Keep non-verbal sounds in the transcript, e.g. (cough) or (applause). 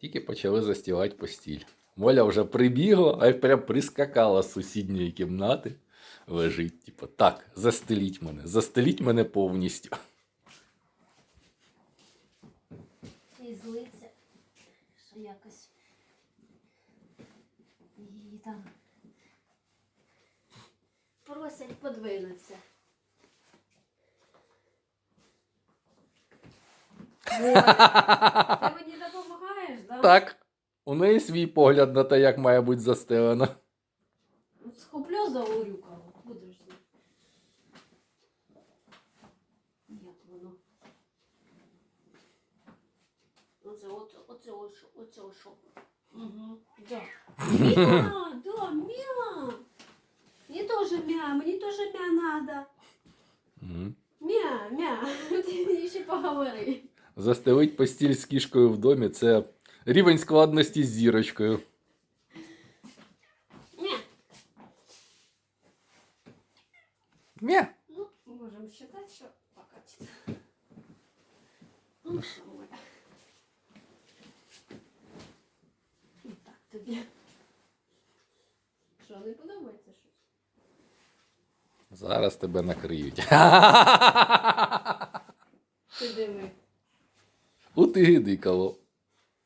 Тільки почали застілати постіль. Моля вже прибігла, а прям прискакала з сусідньої кімнати. Лежить, типу, так, застеліть мене, застеліть мене повністю. І злиться, що якось її там просять подвинутися. Вот. (laughs) Ти мені допомагаєш, да? Так, у неї свій погляд на те, як має бути застелено. Схоплю за урюкаву. Будеш. Як воно? Оце, оце, оце, оце, оце, оце. Угу. Да. Мя. Мне тоже мя, мне тоже мя надо. Мя, мя. (laughs) Ти ще поговори. Застелить постіль з кішкою в домі це рівень складності з зірочкою. Мя. Мє. Ну, можемо считати, що покатиться. Ну. І так тобі. Що, не подобається щось? Зараз тебе накриють. Ти диви. У ти гидикало.